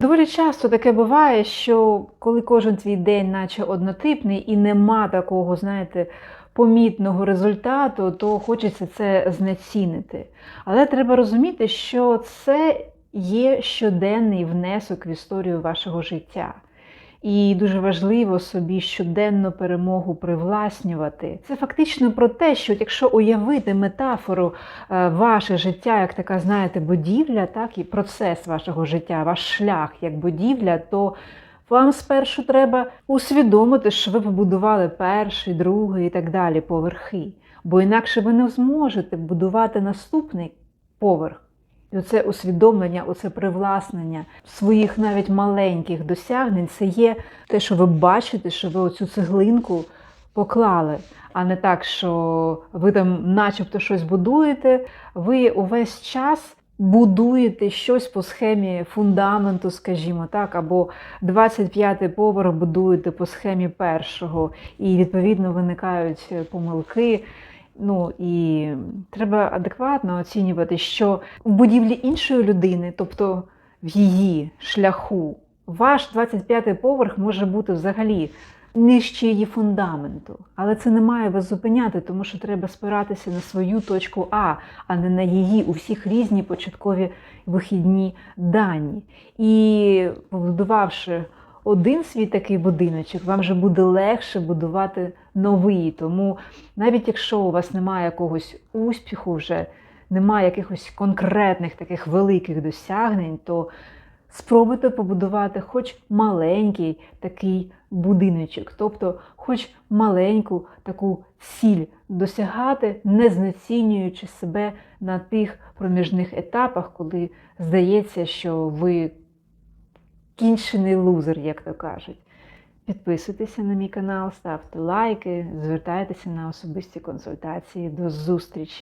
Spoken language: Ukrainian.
Доволі часто таке буває, що коли кожен твій день, наче однотипний, і нема такого, знаєте, помітного результату, то хочеться це знецінити. Але треба розуміти, що це є щоденний внесок в історію вашого життя. І дуже важливо собі щоденну перемогу привласнювати. Це фактично про те, що якщо уявити метафору е, ваше життя як така, знаєте, будівля, так і процес вашого життя, ваш шлях як будівля, то вам спершу треба усвідомити, що ви побудували перший, другий і так далі поверхи. Бо інакше ви не зможете будувати наступний поверх. Оце усвідомлення, оце привласнення своїх навіть маленьких досягнень це є те, що ви бачите, що ви оцю цеглинку поклали, а не так, що ви там начебто щось будуєте, ви увесь час будуєте щось по схемі фундаменту, скажімо так, або 25-й поверх будуєте по схемі першого, і відповідно виникають помилки. Ну і треба адекватно оцінювати, що в будівлі іншої людини, тобто в її шляху, ваш 25-й поверх може бути взагалі нижче її фундаменту. Але це не має вас зупиняти, тому що треба спиратися на свою точку А, а не на її у всіх різні початкові вихідні дані. І побудувавши один свій такий будиночок, вам вже буде легше будувати новий. Тому навіть якщо у вас немає якогось успіху, вже немає якихось конкретних таких великих досягнень, то спробуйте побудувати хоч маленький такий будиночок, тобто хоч маленьку таку ціль досягати, не знецінюючи себе на тих проміжних етапах, коли здається, що ви кінчений лузер, як то кажуть. Підписуйтеся на мій канал, ставте лайки, звертайтеся на особисті консультації. До зустрічі!